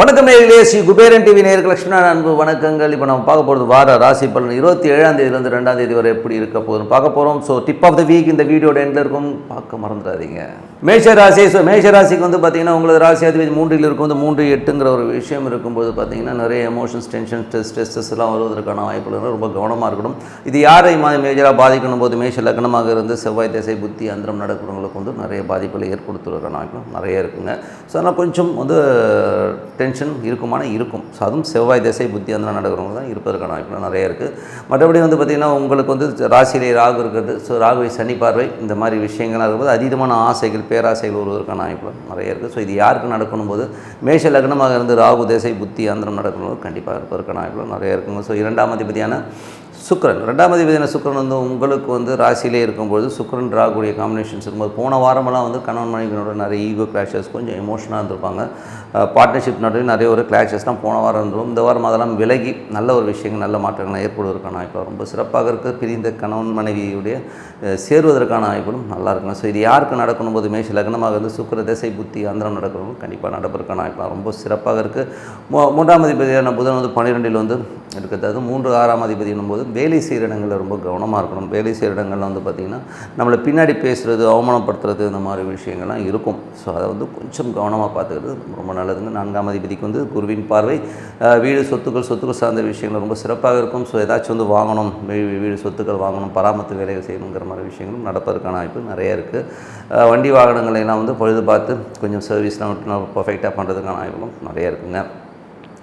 வணக்கம் நேரிலே ஸ்ரீ குபேரன் டிவி நேருக்கு லட்சுமணா அன்பு வணக்கங்கள். இப்போ நம்ம பார்க்க போகிறது வார ராசி பலன். இருபத்தி ஏழாம் தேதியிலேருந்து ரெண்டாம் தேதி வரை எப்படி இருக்க போகுதுன்னு பார்க்க போகிறோம். So tip of the week இந்த வீடியோட எண்டில் இருக்கும். பார்க்க மறந்துடாதீங்க. மேஷராசி ஸோ மேஷ ராசிக்கு வந்து பார்த்தீங்கன்னா உங்களது ராசி அதிபதி மூன்றில் இருக்கும் வந்து மூன்று எட்டுங்கிற ஒரு விஷயம் இருக்கும்போது பார்த்தீங்கன்னா நிறைய எமோஷன்ஸ் டென்ஷன் ஸ்ட்ரெஸ் ஸ்ட்ரெஸ்ஸஸ் எல்லாம் வருவதற்கான வாய்ப்புகள் ரொம்ப கவனமாக இருக்கணும். இது யாரை மேஜராக பாதிக்கணும் போது மேஷ லக்னமாக இருந்து செவ்வாய் திசை புத்தி அந்தரம் நடக்கிறவங்களுக்கு வந்து நிறைய பாதிப்புகளை ஏற்படுத்துவதற்கான வாய்ப்புகள் நிறைய இருக்குங்க. ஸோ அதனால் கொஞ்சம் வந்து டென்ஷன் இருக்குமான இருக்கும். ஸோ அதுவும் செவ்வாய் திசை புத்தி அந்த நடக்கிறவங்க தான் இருப்பதற்கான வாய்ப்புகள் நிறைய இருக்குது மற்றபடி வந்து பார்த்திங்கன்னா உங்களுக்கு வந்து ராசியிலே ராகு இருக்கிறது. ஸோ ராகுவை சனி பார்வை இந்த மாதிரி விஷயங்கள்லாம் இருக்கும்போது அதீதமான ஆசைகள் பேராசைகள் வருவதற்கான வாய்ப்புகள் நிறைய இருக்குது. ஸோ இது யாருக்கு நடக்கணும் போது மேஷ லக்னமாக இருந்து ராகு தேசை புத்தி அந்தரம் நடக்கணும் கண்டிப்பாக இருப்பதற்கான வாய்ப்புகள் நிறைய இருக்குங்க. ஸோ இரண்டாம் அதிபதியான சுக்கரன். ரெண்டாம் அதிபதியான சுக்கரன் வந்து உங்களுக்கு வந்து ராசியிலே இருக்கும்போது சுக்கரன் ராகுடைய காம்பினேஷன்ஸ் இருக்கும்போது போன வாரமெல்லாம் வந்து கணவன் மனைவினோட நிறைய ஈகோ கிளாஷஸ் கொஞ்சம் எமோஷனாக இருந்திருப்பாங்க. பார்ட்னர்ஷிப் நடுவில் நிறைய ஒரு கிளாஷஸ்லாம் போன வாரம் இருந்திருக்கும். இந்த வாரம் அதெல்லாம் விலகி நல்ல ஒரு விஷயங்கள் நல்ல மாற்றங்கள் ஏற்படுவதற்கான வாய்ப்பு ரொம்ப சிறப்பாக இருக்குது பிரிந்த கணவன் மனைவியுடைய சேருவதற்கான வாய்ப்புகளும் நல்லா இருக்கும் ஸோ இது யாருக்கு நடக்கணும் போது மேஷ லக்னமாக இருந்து சுக்கர திசை புத்தி அந்தரம் நடக்கிறவங்க கண்டிப்பாக நடப்பதற்கான வாய்ப்பு ரொம்ப சிறப்பாக இருக்குது மூன்றாம் அதிபதியான புதன் வந்து பன்னிரெண்டில் வந்து இருக்கிறது. அதாவது மூன்று ஆறாம் அதிபதி போது வேலை செய்கிற இடங்களில் ரொம்ப கவனமாக இருக்கணும். வேலை செய்கிற இடங்கள்லாம் வந்து பார்த்திங்கன்னா நம்மளை பின்னாடி பேசுகிறது அவமானப்படுத்துறது இந்த மாதிரி விஷயங்கள்லாம் இருக்கும். ஸோ அதை வந்து கொஞ்சம் கவனமாக பார்த்துக்கிறது ரொம்ப நல்லதுங்க. நான்காம் அதிபதிக்கு வந்து குருவின் பார்வை வீடு சொத்துக்கள் சொத்துக்கள் சார்ந்த விஷயங்கள் ரொம்ப சிறப்பாக இருக்கும். ஸோ ஏதாச்சும் வந்து வாங்கணும் வீ- வீடு சொத்துக்கள் வாங்கணும் பராமரித்து வேலைகள் செய்யணுங்கிற மாதிரி விஷயங்களும் நடப்பதற்கான வாய்ப்பு நிறைய இருக்குது வண்டி வாகனங்களை எல்லாம் வந்து பழுது பார்த்து கொஞ்சம் சர்வீஸ்லாம் பர்ஃபெக்டாக பண்ணுறதுக்கான வாய்ப்புகளும் நிறைய இருக்குங்க.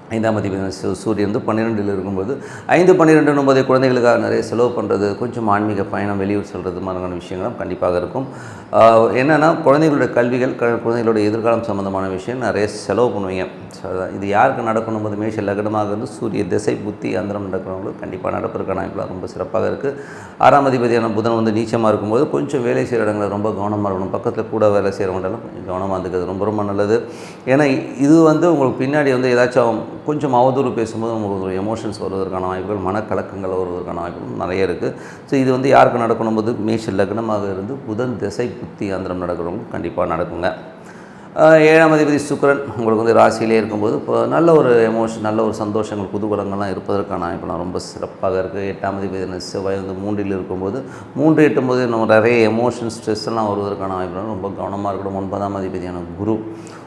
ஐந்தாம் அதிபதி சூரியன் வந்து பன்னிரெண்டில் இருக்கும்போது ஐந்து பன்னிரெண்டு ஒன்பது குழந்தைகளுக்காக நிறைய செலவு பண்ணுறது கொஞ்சம் ஆன்மீக பயணம் வெளியூர் செல்வது மாதிரியான விஷயங்களும் கண்டிப்பாக இருக்கும். என்னென்னா குழந்தைகளுடைய கல்விகள் க- குழந்தைகளுடைய எதிர்காலம் சம்மந்தமான விஷயம் நிறைய செலவு பண்ணுவீங்க. ஸோ அதான் இது யாருக்கு நடக்கணும் போது மேஷ லக்னமாக இருந்து சூரிய திசை புத்தி அந்தரம் நடக்கிறவங்களுக்கு கண்டிப்பாக நடப்பதற்கான வாய்ப்புலாம் ரொம்ப சிறப்பாக இருக்குது ஆறாம் அதிபதியான புதன் வந்து நீச்சமாக இருக்கும்போது கொஞ்சம் வேலை செய்கிற இடங்களில் ரொம்ப கவனமாக இருக்கணும். பக்கத்தில் கூட வேலை செய்கிறவங்களாம் கொஞ்சம் கவனமாக இருந்துக்கிறது ரொம்ப ரொம்ப நல்லது. ஏன்னா இது வந்து உங்களுக்கு பின்னாடி வந்து ஏதாச்சும் கொஞ்சம் அவதூறு பேசும்போது உங்களுக்கு ஒரு எமோஷன்ஸ் வருவதற்கான வாய்ப்புகள் மனக்கலக்கங்கள் வருவதற்கான வாய்ப்புகள் நிறைய இருக்குது ஸோ இது வந்து யாருக்கு நடக்கணும் போது மேஷ லக்னமாக இருந்து புதன் திசை புத்தி அந்தரம் நடக்கிறவங்க கண்டிப்பாக நடக்குங்க. ஏழாம் அதிபதி சுக்ரன் உங்களுக்கு வந்து ராசியிலே இருக்கும்போது இப்போ நல்ல ஒரு எமோஷன் நல்ல ஒரு சந்தோஷங்கள் குதூகலங்கள்லாம் இருப்பதற்கான வாய்ப்புலாம் ரொம்ப சிறப்பாக இருக்குது எட்டாம் அதிபதி செவ்வாய் வந்து மூன்றில் இருக்கும்போது மூன்று எட்டும் போது நம்ம நிறைய எமோஷன் ஸ்ட்ரெஸ் எல்லாம் வருவதற்கான வாய்ப்புலாம் ரொம்ப கவனமாக இருக்கணும். ஒன்பதாம் அதிபதியான குரு.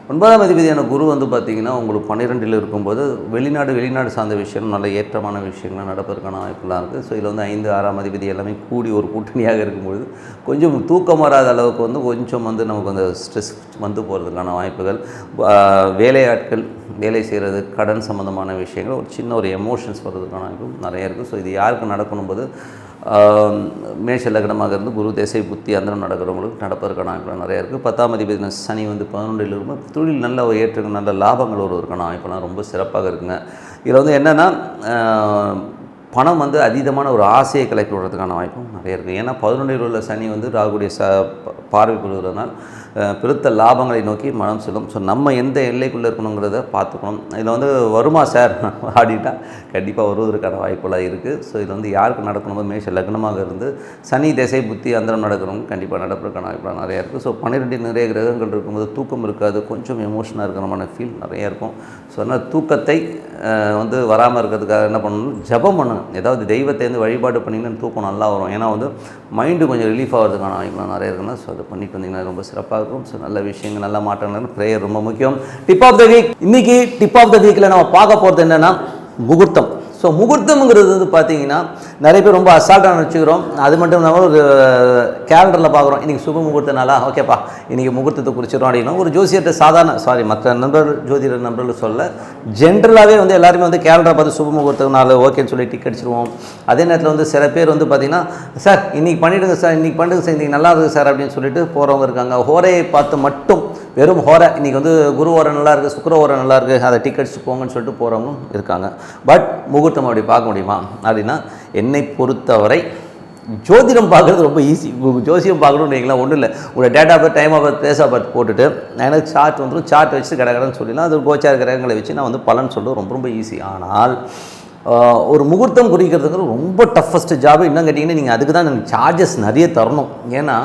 ஒன்பதாம் அதிபதியான குரு வந்து பார்த்திங்கன்னா உங்களுக்கு பன்னிரெண்டில் இருக்கும்போது வெளிநாடு வெளிநாடு சார்ந்த விஷயம் நல்ல ஏற்றமான விஷயங்கள்லாம் நடப்பதற்கான வாய்ப்புலாம் இருக்குது ஸோ இதில் வந்து ஐந்து ஆறாம் அதிபதி எல்லாமே கூடி ஒரு கூட்டணியாக இருக்கும்பொழுது கொஞ்சம் தூக்கம் வராத அளவுக்கு வந்து கொஞ்சம் வந்து நமக்கு அந்த ஸ்ட்ரெஸ் வந்து போகிறதுக்கான வாய்ப்புகள். வேலையாட்கள் வேலை செய்கிறது கடன் சம்மந்தமான விஷயங்கள் ஒரு சின்ன ஒரு எமோஷன்ஸ் வர்றதுக்கான வாய்ப்பு நிறைய இருக்குது ஸோ இது யாருக்கு நடக்கணும் போது மேஷ லக்னமாக இருந்து குரு தேசை புத்தி அந்தரம் நடக்கிறவங்களுக்கு நடப்பதற்கான வாய்ப்புகள் நிறையா இருக்குது பத்தாம் அதிபதி சனி வந்து பதினொன்றில் இருக்கும்போது தொழில் நல்ல ஒரு ஏற்றங்கள் நல்ல லாபங்கள் வருவதற்கான வாய்ப்புலாம் ரொம்ப சிறப்பாக இருக்குங்க. இதில் வந்து என்னென்னா பணம் வந்து அதீதமான ஒரு ஆசையை கிளப்பி விடுறதுக்கான வாய்ப்பும் நிறைய இருக்குது ஏன்னா பதினொன்றில் உள்ள சனி வந்து ராகுடைய ச பார்வை பெறுவதனால் பெருத்த லாபங்களை நோக்கி மனம் செல்லும். ஸோ நம்ம எந்த எல்லைக்குள்ளே இருக்கணுங்கிறத பார்த்துக்கணும். இதில் வந்து வருமா சார்? ஆடிட்டா கண்டிப்பாக வருவதற்கான வாய்ப்புலாம் இருக்குது ஸோ இதில் வந்து யாருக்கு நடக்கணுமோ மேஷ லக்னமாக இருந்து சனி திசை புத்தி அந்தரம் நடக்கிறவங்க கண்டிப்பாக நடப்பதற்கான வாய்ப்புலாம் நிறையா இருக்குது ஸோ பன்னிரெண்டு நிறைய கிரகங்கள் இருக்கும்போது தூக்கம் இருக்காது. கொஞ்சம் எமோஷனாக இருக்கிறமான ஃபீல் நிறையா இருக்கும். ஸோ அதனால் தூக்கத்தை வந்து வராமல் இருக்கிறதுக்காக என்ன பண்ணணும்? ஜபம் பண்ணணும். ஏதாவது தெய்வத்தை வந்து வழிபாடு பண்ணிங்கன்னா தூக்கம் நல்லா வரும். ஏன்னா வந்து மைண்டு கொஞ்சம் ரிலீஃப் ஆகிறதுக்கான வாய்ப்புலாம் நிறைய இருக்குன்னா ஸோ அதை பண்ணிட்டு வந்தீங்கன்னா ரொம்ப சிறப்பாக இருக்கும். ஸோ நல்ல விஷயங்கள் நல்ல மாற்றங்கள் ப்ரேயர் ரொம்ப முக்கியம். டிப் ஆஃப் த வீக் இன்னைக்கு டிப் ஆஃப் த வீக்கில் நம்ம பார்க்க போகிறது என்னென்னா முகூர்த்தம். ஸோ முகூர்த்தம்ங்கிறது வந்து பார்த்தீங்கன்னா நிறைய பேர் ரொம்ப அசால்ட்டாக நினச்சிக்கிறோம் அது மட்டும் இல்லாமல் ஒரு கேலண்டரில் பார்க்குறோம். இன்றைக்கி சுப முகூர்த்த நாளா? ஓகேப்பா இன்றைக்கி முகூர்த்தத்தை குறிச்சிடும் அப்படின்னா ஒரு ஜோசியர்கிட்ட சாதாரண சாரி மற்ற நண்பர் ஜோதிடர் நண்பர்கள் சொல்ல ஜென்ரலாகவே வந்து எல்லாருமே வந்து கேலண்டரை பார்த்து சுப முகூர்த்த நாள் ஓகேன்னு சொல்லி டிக் அடிச்சிருவோம். அதே நேரத்தில் வந்து சில பேர் வந்து பார்த்திங்கன்னா சார் இன்றைக்கி பண்ணிவிடுங்க சார். இன்றைக்கி பண்ணிடுங்க சார். இன்றைக்கி நல்லா இருக்குது சார். அப்படின்னு சொல்லிட்டு போகிறவங்க இருக்காங்க. ஹோரையை பார்த்து மட்டும் வெறும் ஹோரை இன்றைக்கி வந்து குரு ஓரம் நல்லா இருக்குது சுக்கிர ஓரம் நல்லா இருக்குது அதை டிக் அடிச்சு போங்கன்னு சொல்லிட்டு போகிறவங்களும் இருக்காங்க. பட் முகூர்த்த முகூர்த்தம் அப்படி பார்க்க முடியுமா? அப்படின்னா என்னை பொறுத்தவரை ஜோதிடம் பார்க்குறது ரொம்ப ஈஸி ஜோசியம் பார்க்கணும்னு வைங்களேன் ஒன்றும் இல்லை. உங்களோட date of birth time of birth place of birth போட்டுட்டு எனக்கு சார்ட் வந்துடும் சார்ட் வச்சு கிடக்கிறேன்னு சொல்லிடலாம். அது கோச்சார கிரகங்களை வச்சு நான் வந்து பலன் சொல்கிறது ரொம்ப ரொம்ப ஈஸி ஆனால் ஒரு முகூர்த்தம் குறிக்கிறதுக்கு ரொம்ப டஃபஸ்ட் ஜாப் இன்னும் கேட்டிங்கன்னா நீங்கள் அதுக்கு தான் எனக்கு சார்ஜஸ் நிறைய தரணும். ஏன்னா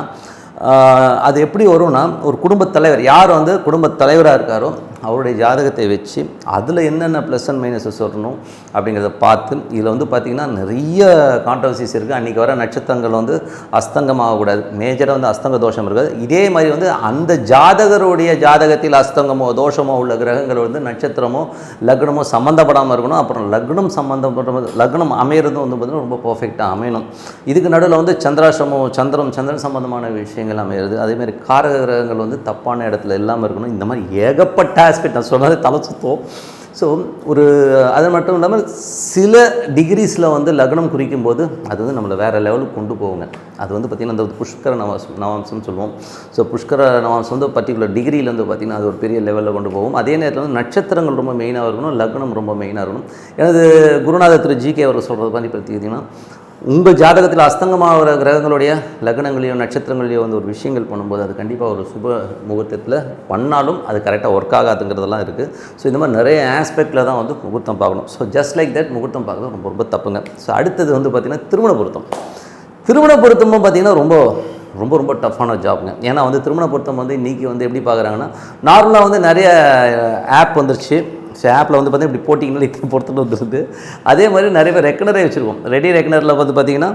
அது எப்படி வரும்னா ஒரு குடும்பத் தலைவர் யார் வந்து குடும்பத் தலைவராக இருக்காரோ அவருடைய ஜாதகத்தை வச்சு அதில் என்னென்ன ப்ளஸ் அண்ட் மைனஸஸ் வரணும் அப்படிங்கிறத பார்த்து இதில் வந்து பார்த்திங்கன்னா நிறைய கான்ட்ரவர்சிஸ் இருக்குது அன்றைக்கி வர நட்சத்திரங்கள் வந்து அஸ்தங்கமாகக்கூடாது. மேஜராக வந்து அஸ்தங்க தோஷம் இருக்காது. இதே மாதிரி வந்து அந்த ஜாதகருடைய ஜாதகத்தில் அஸ்தங்கமோ தோஷமோ உள்ள கிரகங்கள் வந்து நட்சத்திரமோ லக்னமோ சம்மந்தப்படாமல் இருக்கணும். அப்புறம் லக்னம் சம்மந்தப்பட்ட லக்னம் அமையிறதும் வந்து பார்த்திங்கன்னா ரொம்ப பர்ஃபெக்டாக அமையணும். இதுக்கு நடுவில் வந்து சந்திராசிரமம் சந்திரம் சந்திரன் சம்மந்தமான விஷயங்கள் அமையிறது. அதேமாதிரி காரக கிரகங்கள் வந்து தப்பான இடத்துல இல்லாமல் இருக்கணும். இந்த மாதிரி ஏகப்பட்ட ஆஸ்பெக்ட் நான் சொன்னது தலை சுத்தம். ஸோ ஒரு அது மட்டும் இல்லாமல் சில டிகிரிஸில் வந்து லக்னம் குறிக்கும் போது அது வந்து நம்மளை வேறு லெவலுக்கு கொண்டு போவோங்க அது வந்து பார்த்திங்கன்னா அந்த புஷ்கர நவாசம் நவாம்சம்னு சொல்லுவோம். ஸோ புஷ்கர நவாம்சம் வந்து பர்டிகுலர் டிகிரியில் வந்து பார்த்திங்கன்னா அது ஒரு பெரிய லெவலில் கொண்டு போகும். அதே நேரத்தில் வந்து நட்சத்திரங்கள் ரொம்ப மெயினாக இருக்கணும் லக்னம் ரொம்ப மெயினாக இருக்கணும். எனது குருநாதர் திரு ஜி கே அவர் சொல்கிறது மாதிரி பார்த்தீங்கன்னா உங்கள் ஜாதகத்தில் அஸ்தங்கமாகிற கிரகங்களுடைய லக்னங்களையோ நட்சத்திரங்களையோ வந்து ஒரு விஷயங்கள் பண்ணும்போது அது கண்டிப்பாக ஒரு சுப முகூர்த்தத்தில் பண்ணாலும் அது கரெக்டாக ஒர்க் ஆகாதுங்கிறதெல்லாம் இருக்குது ஸோ இந்த மாதிரி நிறைய ஆஸ்பெக்டில் தான் வந்து முகூர்த்தம் பார்க்கணும். ஸோ ஜஸ்ட் லைக் தட் முகூர்த்தம் பார்க்குறது ரொம்ப ரொம்ப தப்புங்க. ஸோ அடுத்தது வந்து பார்த்திங்கன்னா திருமண பொருத்தம். திருமண பொருத்தமும் பார்த்திங்கன்னா ரொம்ப ரொம்ப ரொம்ப டஃப்பான ஜாப்ங்க. ஏன்னா வந்து திருமண பொருத்தம் வந்து இன்றைக்கி வந்து எப்படி பார்க்குறாங்கன்னா நார்மலாக வந்து நிறைய ஆப் வந்துருச்சு. ஸோ ஆப்பில் வந்து பார்த்தீங்கன்னா இப்படி போட்டிங்கன்னா இத்தனை பொறுத்துட்டு வந்துருது. அதே மாதிரி நிறைய பேர் ரெக்கனரே வச்சுருக்கோம். ரெடி ரெக்கனரில் வந்து பார்த்தீங்கன்னா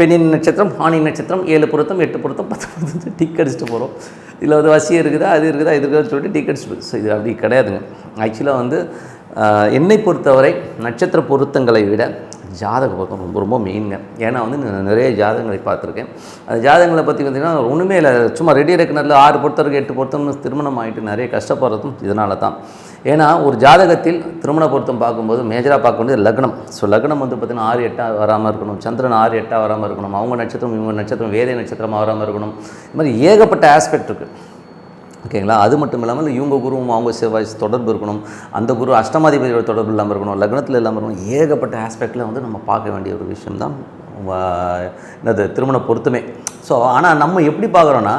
பெண்ணின் நட்சத்திரம் ஆணின் நட்சத்திரம் ஏழு பொருத்தம் எட்டு பொருத்தம் பத்து பொருத்தம் டிக் அடிச்சுட்டு போகிறோம் இதில் வந்து வசியம் இருக்குதா அது இருக்குதா இது இருக்குதான்னு சொல்லிட்டு டிக் அடிச்சுட்டு ஸோ இது அப்படி கிடையாதுங்க. ஆக்சுவலாக வந்து என்னை பொறுத்தவரை நட்சத்திர பொருத்தங்களை விட ஜாதக பக்கம் ரொம்ப ரொம்ப மெயின்ங்க ஏன்னா வந்து நான் நிறைய ஜாதகங்களை பார்த்துருக்கேன். அந்த ஜாதகங்களை பற்றி பார்த்தீங்கன்னா ஒன்றுமே இல்லை. சும்மா ரெடி ரெக்கனரில் ஆறு பொறுத்தருக்கு எட்டு பொருத்தம்னு திருமணம் ஆகிட்டு நிறைய கஷ்டப்படுறதும் இதனால தான். ஏன்னா ஒரு ஜாதகத்தில் திருமண பொருத்தம் பார்க்கும்போது மேஜராக பார்க்க வேண்டியது லக்னம். ஸோ லக்னம் வந்து பார்த்திங்கன்னா ஆறு எட்டாக வராமல் இருக்கணும். சந்திரன் ஆறு எட்டாக வராமல் இருக்கணும். அவங்க நட்சத்திரம் இவங்க நட்சத்திரம் வேதை நட்சத்திரமாக வராமல் இருக்கணும். இது மாதிரி ஏகப்பட்ட ஆஸ்பெக்ட் இருக்குது ஓகேங்களா? அது மட்டும் இல்லாமல் இவங்க குருவும் அவங்க செவ்வாய் தொடர்பு இருக்கணும். அந்த குரு அஷ்டமாதிபதியோட தொடர்பு இல்லாமல் இருக்கணும் லக்னத்தில் இல்லாமல் இருக்கணும். ஏகப்பட்ட ஆஸ்பெக்டில் வந்து நம்ம பார்க்க வேண்டிய ஒரு விஷயம் தான் என்னது திருமண பொருத்தமே. ஸோ ஆனால் நம்ம எப்படி பார்க்குறோன்னா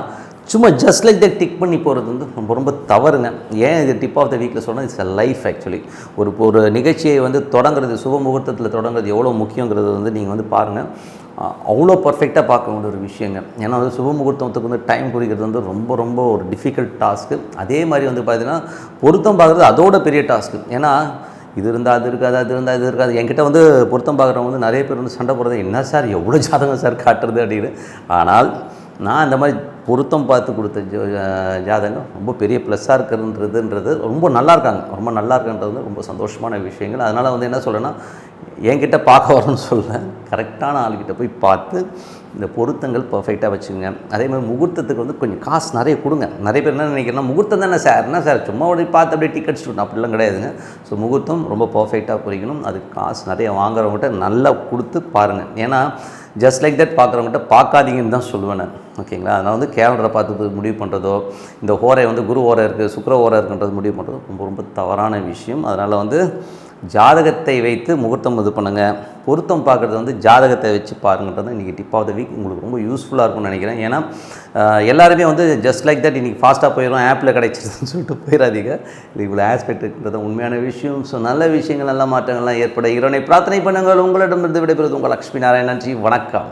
சும்மா ஜஸ்ட் லைக் தட் டிக் பண்ணி போகிறது வந்து ரொம்ப ரொம்ப தவறுங்க. ஏன் இது டிப் ஆஃப் த வீக்கில் சொன்னால் இட்ஸ் அ லைஃப் ஆக்சுவலி ஒரு ஒரு நிகழ்ச்சியை வந்து தொடங்குறது சுப முகூர்த்தத்தில் தொடங்குறது எவ்வளோ முக்கியங்கிறது வந்து நீங்கள் வந்து பாருங்கள் அவ்வளோ பர்ஃபெக்டாக பார்க்க வேண்டிய ஒரு விஷயங்க. ஏன்னா வந்து சுப முகூர்த்தத்துக்கு வந்து டைம் குறிக்கிறது வந்து ரொம்ப ரொம்ப ஒரு டிஃபிகல்ட் டாஸ்க்கு அதே மாதிரி வந்து பார்த்தீங்கன்னா பொருத்தம் பார்க்குறது அதோட பெரிய டாஸ்க்கு ஏன்னா இது இருந்தால் அது இருக்காது அது இருந்தால் இது இருக்காது. என்கிட்ட வந்து பொருத்தம் பார்க்குறவங்க வந்து நிறைய பேர் வந்து சண்டை போடுறது என்ன சார் எவ்வளோ ஜாதகம் சார் காட்டுறது? அப்படின்னு. ஆனால் நான் இந்த மாதிரி பொருத்தம் பார்த்து கொடுத்த ஜோ ஜாதகம் ரொம்ப பெரிய ப்ளஸ்ஸாக இருக்கிறதுன்றதுன்றது ரொம்ப நல்லா இருக்காங்க ரொம்ப நல்லா இருக்குன்றது வந்து ரொம்ப சந்தோஷமான விஷயங்கள். அதனால் வந்து என்ன சொல்கிறேன்னா என்கிட்ட பார்க்க வரணும்னு சொல்ல கரெக்டான ஆள்கிட்ட போய் பார்த்து இந்த பொருத்தங்கள் பர்ஃபெக்டாக வச்சுங்க அதே மாதிரி முகூர்த்தத்துக்கு வந்து கொஞ்சம் காசு நிறைய கொடுங்க. நிறைய பேர் என்ன நினைக்கிறேன்னா முகூர்த்தம் தானே சார் என்ன சார் சும்மா அப்படி பார்த்து அப்படியே டிக்கெட் ஸ்டூட் அப்படிலாம் கிடையாதுங்க. ஸோ முகூர்த்தம் ரொம்ப பர்ஃபெக்டாக குறிக்கணும். அதுக்கு காசு நிறைய வாங்குறவங்ககிட்ட நல்லா கொடுத்து பாருங்கள் ஏன்னா ஜஸ்ட் லைக் தட் பார்க்குறவங்ககிட்ட பார்க்காதீங்கன்னு தான் சொல்லுவேன் நான். ஓகேங்களா? அதனால் வந்து கேலண்டரை பார்த்து முடிவு பண்ணுறதோ இந்த ஹோரை வந்து குரு ஓரை இருக்குது சுக்கர ஓரை இருக்குன்றது முடிவு பண்ணுறதோ ரொம்ப ரொம்ப தவறான விஷயம். அதனால் வந்து ஜாதகத்தை வைத்து முகூர்த்தம் இது பண்ணுங்கள் பொருத்தம் பார்க்குறது வந்து ஜாதகத்தை வச்சு பாருங்கன்றது இன்றைக்கி டிப் ஆஃப் த வீக் உங்களுக்கு ரொம்ப யூஸ்ஃபுல்லாக இருக்கும்னு நினைக்கிறேன். ஏன்னா எல்லாருமே வந்து ஜஸ்ட் லைக் தட் இன்றைக்கி ஃபாஸ்ட்டாக போயிடும் ஆப்பில் கிடைச்சிருதுன்னு சொல்லிட்டு போயிடாதீங்க இது இவ்வளோ ஆஸ்பெக்ட் இருக்கிறது உண்மையான விஷயம். ஸோ நல்ல விஷயங்கள் நல்ல மாற்றங்கள்லாம் ஏற்பட இறைவனை பிரார்த்தனை பண்ணுங்கள். உங்களிடமிருந்து விடைபெறுவது உங்கள் லக்ஷ்மி நாராயணன் நன்றி. வணக்கம்.